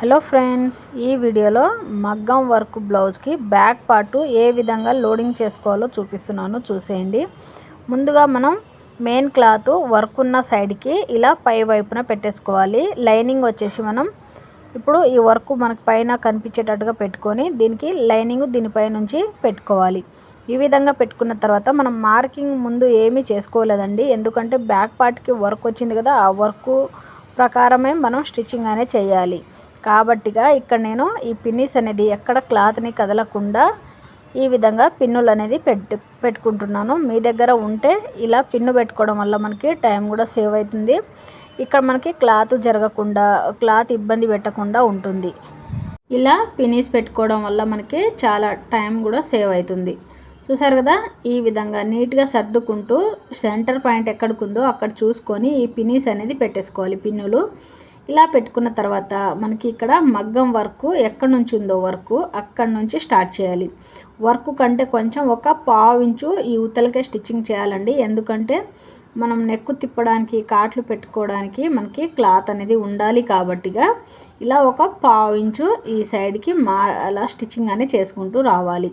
Hello friends ఈ వీడియోలో మగ్గం వర్క్ బ్లౌజ్కి బ్యాక్ పార్ట్ ఏ విధంగా లోడింగ్ చేసుకోవాలో చూపిస్తున్నాను చూసేయండి. ముందుగా మనం మెయిన్ క్లాత్ వర్క్ ఉన్న సైడ్కి ఇలా పై వైపున పెట్టేసుకోవాలి. లైనింగ్ వచ్చేసి మనం ఇప్పుడు ఈ వర్క్ మనకు పైన కనిపించేటట్టుగా పెట్టుకొని దీనికి లైనింగ్ దీనిపై నుంచి పెట్టుకోవాలి. ఈ విధంగా పెట్టుకున్న తర్వాత మనం మార్కింగ్ ముందు ఏమీ చేసుకోలేదండి. ఎందుకంటే బ్యాక్ పార్ట్కి వర్క్ వచ్చింది కదా ఆ వర్క్ ప్రకారమే మనం స్టిచ్చింగ్ అనేది చేయాలి. కాబట్టిగా ఇక్కడ నేను ఈ పిన్నిస్ అనేది ఎక్కడ క్లాత్ని కదలకుండా ఈ విధంగా పిన్నులు అనేది పెట్టు పెట్టుకుంటున్నాను. మీ దగ్గర ఉంటే ఇలా పిన్ను పెట్టుకోవడం వల్ల మనకి టైం కూడా సేవ్ అవుతుంది. ఇక్కడ మనకి క్లాత్ జరగకుండా క్లాత్ ఇబ్బంది పెట్టకుండా ఉంటుంది. ఇలా పినీస్ పెట్టుకోవడం వల్ల మనకి చాలా టైం కూడా సేవ్ అవుతుంది. చూసారు కదా ఈ విధంగా నీట్గా సర్దుకుంటూ సెంటర్ పాయింట్ ఎక్కడికి అక్కడ చూసుకొని ఈ పినీస్ అనేది పెట్టేసుకోవాలి. పిన్నులు ఇలా పెట్టుకున్న తర్వాత మనకి ఇక్కడ మగ్గం వర్క్ ఎక్కడి నుంచి ఉందో వర్క్ అక్కడి నుంచి స్టార్ట్ చేయాలి. వర్క్ కంటే కొంచెం ఒక పావు ఇంచు ఈ ఉతలకే స్టిచ్చింగ్ చేయాలండి. ఎందుకంటే మనం నెక్కు తిప్పడానికి కాట్లు పెట్టుకోవడానికి మనకి క్లాత్ అనేది ఉండాలి కాబట్టిగా ఇలా ఒక పావు ఇంచు ఈ సైడ్కి మా అలా స్టిచ్చింగ్ అనేది చేసుకుంటూ రావాలి.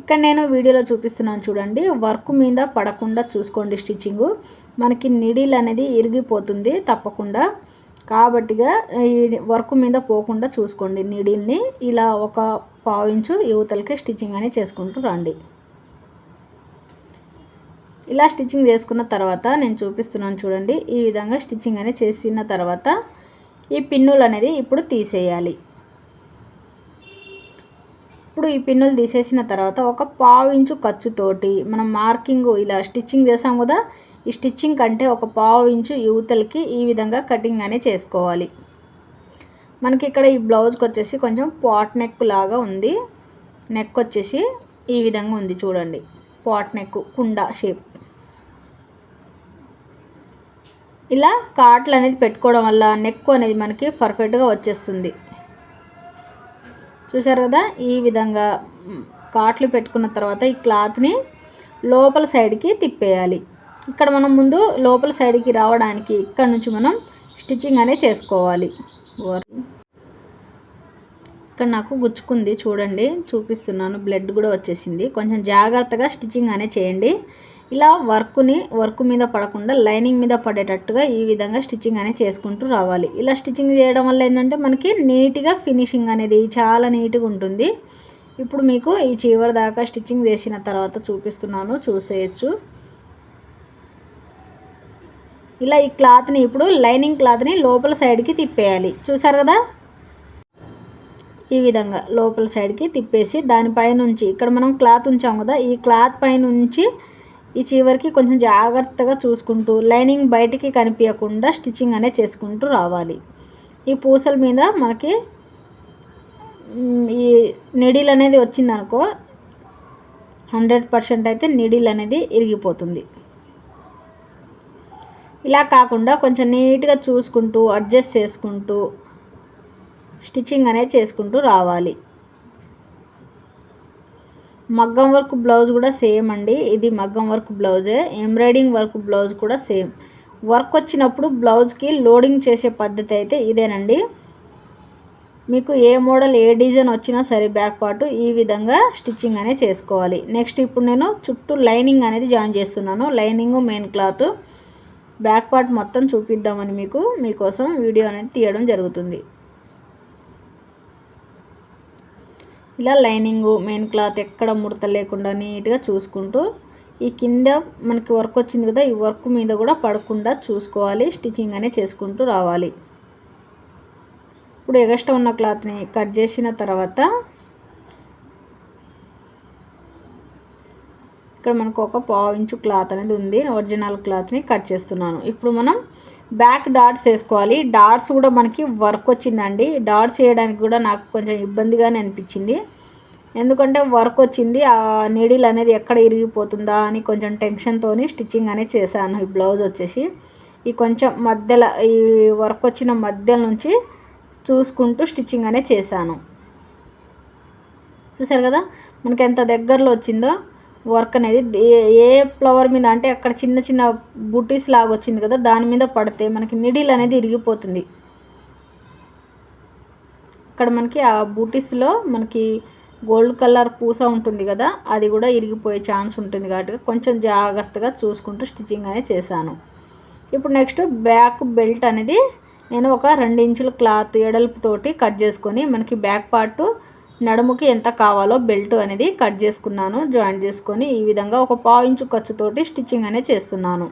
ఇక్కడ నేను వీడియోలో చూపిస్తున్నాను చూడండి. వర్క్ మీద పడకుండా చూసుకోండి స్టిచ్చింగ్. మనకి నిడిల్ అనేది ఇరిగిపోతుంది తప్పకుండా. కాబట్టిగా ఈ వర్క్ మీద పోకుండా చూసుకోండి నిడిల్ని. ఇలా ఒక పావించు యువతలకే స్టిచ్చింగ్ అనేది చేసుకుంటూ రండి. ఇలా స్టిచ్చింగ్ చేసుకున్న తర్వాత నేను చూపిస్తున్నాను చూడండి. ఈ విధంగా స్టిచ్చింగ్ అనేది చేసిన తర్వాత ఈ పిన్నులు అనేది ఇప్పుడు తీసేయాలి. ఇప్పుడు ఈ పిన్నులు తీసేసిన తర్వాత ఒక పావు ఇంచు ఖర్చుతోటి మనం మార్కింగ్ ఇలా స్టిచ్చింగ్ చేసాం కదా ఈ స్టిచ్చింగ్ కంటే ఒక పావు ఇంచు యువతలకి ఈ విధంగా కటింగ్ అనేది చేసుకోవాలి. మనకి ఇక్కడ ఈ బ్లౌజ్కి వచ్చేసి కొంచెం పాట్ నెక్ లాగా ఉంది. నెక్ వచ్చేసి ఈ విధంగా ఉంది చూడండి. పాట్ నెక్ కుండ షేప్. ఇలా కాట్లు అనేది పెట్టుకోవడం వల్ల నెక్ అనేది మనకి పర్ఫెక్ట్గా వచ్చేస్తుంది. చూసారు కదా? ఈ విధంగా కాట్లు పెట్టుకున్న తర్వాత ఈ క్లాత్ని లోపల సైడ్కి తిప్పేయాలి. ఇక్కడ మనం ముందు లోపల సైడ్కి రావడానికి ఇక్కడ నుంచి మనం స్టిచ్చింగ్ అనేది చేసుకోవాలి. ఇక్కడ నాకు గుచ్చుకుంది చూడండి చూపిస్తున్నాను బ్లడ్ కూడా వచ్చేసింది. కొంచెం జాగ్రత్తగా స్టిచ్చింగ్ అనేది చేయండి. ఇలా వర్క్ని వర్క్ మీద పడకుండా లైనింగ్ మీద పడేటట్టుగా ఈ విధంగా స్టిచ్చింగ్ అనేది చేసుకుంటూ రావాలి. ఇలా స్టిచ్చింగ్ చేయడం వల్ల ఏంటంటే మనకి నీట్గా ఫినిషింగ్ అనేది చాలా నీట్గా ఉంటుంది. ఇప్పుడు మీకు ఈ చివరి దాకా స్టిచ్చింగ్ చేసిన తర్వాత చూపిస్తున్నాను చూసేయచ్చు. ఇలా ఈ క్లాత్ని ఇప్పుడు లైనింగ్ క్లాత్ని లోపల సైడ్కి తిప్పేయాలి. చూసారు కదా? ఈ విధంగా లోపల సైడ్కి తిప్పేసి దానిపై నుంచి ఇక్కడ మనం క్లాత్ ఉంచాం కదా ఈ క్లాత్ పైనుంచి ఈ చివరికి కొంచెం జాగ్రత్తగా చూసుకుంటూ లైనింగ్ బయటికి కనిపించకుండా స్టిచ్చింగ్ అనేది చేసుకుంటూ రావాలి. ఈ పూసల మీద మనకి ఈ నిడిల్ అనేది వచ్చిందనుకో హండ్రెడ్ పర్సెంట్ అయితే నిడిల్ అనేది ఇరిగిపోతుంది. ఇలా కాకుండా కొంచెం నీట్గా చూసుకుంటూ అడ్జస్ట్ చేసుకుంటూ స్టిచ్చింగ్ అనేది చేసుకుంటూ రావాలి. మగ్గం వర్క్ బ్లౌజ్ కూడా సేమ్ అండి. ఇది మగ్గం వర్క్ బ్లౌజే. ఎంబ్రాయిడింగ్ వర్క్ బ్లౌజ్ కూడా సేమ్. వర్క్ వచ్చినప్పుడు బ్లౌజ్కి లోడింగ్ చేసే పద్ధతి అయితే ఇదేనండి. మీకు ఏ మోడల్ ఏ డిజైన్ వచ్చినా సరే బ్యాక్ పార్ట్ ఈ విధంగా స్టిచ్చింగ్ అనేది చేసుకోవాలి. నెక్స్ట్ ఇప్పుడు నేను చుట్టూ లైనింగ్ అనేది జాయిన్ చేస్తున్నాను. Lining main cloth back part మొత్తం చూపిద్దామని మీకు మీకోసం వీడియో అనేది తీయడం జరుగుతుంది. ఇలా లైనింగు మెయిన్ క్లాత్ ఎక్కడ ముడత లేకుండా నీట్గా చూసుకుంటూ ఈ కింద మనకి వర్క్ వచ్చింది కదా ఈ వర్క్ మీద కూడా పడకుండా చూసుకోవాలి స్టిచ్చింగ్ అనే చేసుకుంటూ రావాలి. ఇప్పుడు ఎగస్ట్రా ఉన్న క్లాత్ని కట్ చేసిన తర్వాత ఇక్కడ మనకు ఒక పావు ఇంచు క్లాత్ అనేది ఉంది. ఒరిజినల్ క్లాత్ని కట్ చేస్తున్నాను. ఇప్పుడు మనం బ్యాక్ డాట్స్ వేసుకోవాలి. డాట్స్ కూడా మనకి వర్క్ వచ్చిందండి. డాట్స్ వేయడానికి కూడా నాకు కొంచెం ఇబ్బందిగానే అనిపించింది. ఎందుకంటే వర్క్ వచ్చింది. ఆ నీడిల్ అనేది ఎక్కడ ఇరిగిపోతుందా అని కొంచెం టెన్షన్తో స్టిచ్చింగ్ అనేది చేశాను. ఈ బ్లౌజ్ వచ్చేసి ఈ కొంచెం మధ్యలో ఈ వర్క్ వచ్చిన మధ్య నుంచి చూసుకుంటూ స్టిచ్చింగ్ అనేది చేశాను. చూసారు కదా? మనకి ఎంత దగ్గరలో వచ్చిందో వర్క్ అనేది ఏ ఫ్లవర్ మీద అంటే అక్కడ చిన్న చిన్న బుటీస్ లాగా వచ్చింది కదా దాని మీద పడితే మనకి నిడిల్ అనేది ఇరిగిపోతుంది. ఇక్కడ మనకి ఆ బూటీస్లో మనకి గోల్డ్ కలర్ పూస ఉంటుంది కదా అది కూడా ఇరిగిపోయే ఛాన్స్ ఉంటుంది కాబట్టి కొంచెం జాగ్రత్తగా చూసుకుంటూ స్టిచ్చింగ్ అనేది చేశాను. ఇప్పుడు నెక్స్ట్ బ్యాక్ బెల్ట్ అనేది నేను ఒక రెండు ఇంచుల క్లాత్ ఎడల్పుతోటి కట్ చేసుకొని మనకి బ్యాక్ పార్ట్ నడుముకి ఎంత కావాలో బెల్ట్ అనేది కట్ చేసుకున్నాను జాయింట్ చేసుకొని ఈ విధంగా ఒక పావు ఇంచు ఖర్చుతోటి స్టిచ్చింగ్ అనేది చేస్తున్నాను.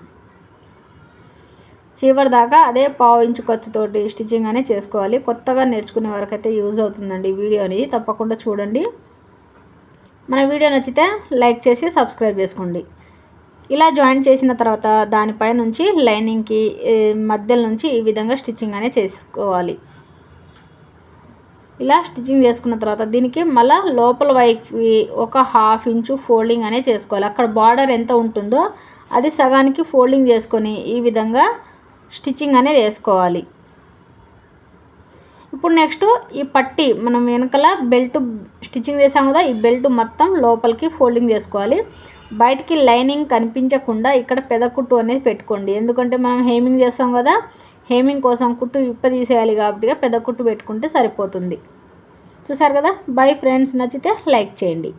చివరి దాకా అదే పావు ఇంచు ఖర్చుతోటి స్టిచ్చింగ్ అనేది చేసుకోవాలి. కొత్తగా నేర్చుకునే వరకైతే యూజ్ అవుతుందండి వీడియో అనేది. తప్పకుండా చూడండి. మన వీడియో నచ్చితే లైక్ చేసి సబ్స్క్రైబ్ చేసుకోండి. ఇలా జాయిన్ చేసిన తర్వాత దానిపై నుంచి లైనింగ్కి మధ్యలో నుంచి ఈ విధంగా స్టిచ్చింగ్ అనేది చేసుకోవాలి. ఇలా స్టిచ్చింగ్ చేసుకున్న తర్వాత దీనికి మళ్ళీ లోపల వైపు ఒక హాఫ్ ఇంచు ఫోల్డింగ్ అనేది చేసుకోవాలి. అక్కడ బార్డర్ ఎంత ఉంటుందో అది సగానికి ఫోల్డింగ్ చేసుకొని ఈ విధంగా స్టిచ్చింగ్ అనేది వేసుకోవాలి ఇప్పుడు నెక్స్ట్ ఈ పట్టి మనం వెనకల బెల్ట్ స్టిచ్చింగ్ చేసాం కదా ఈ బెల్ట్ మొత్తం లోపలికి ఫోల్డింగ్ చేసుకోవాలి. బయటికి లైనింగ్ కనిపించకుండా ఇక్కడ పెద కుట్టు అనేది పెట్టుకోండి. ఎందుకంటే మనం హేమింగ్ చేస్తాం కదా హేమింగ్ కోసం కుట్టు ఇప్ప తీసేయాలి కాబట్టి పెద్ద కుట్టు పెట్టుకుంటే సరిపోతుంది. చూసారు కదా? బై ఫ్రెండ్స్ నచ్చితే లైక్ చేయండి.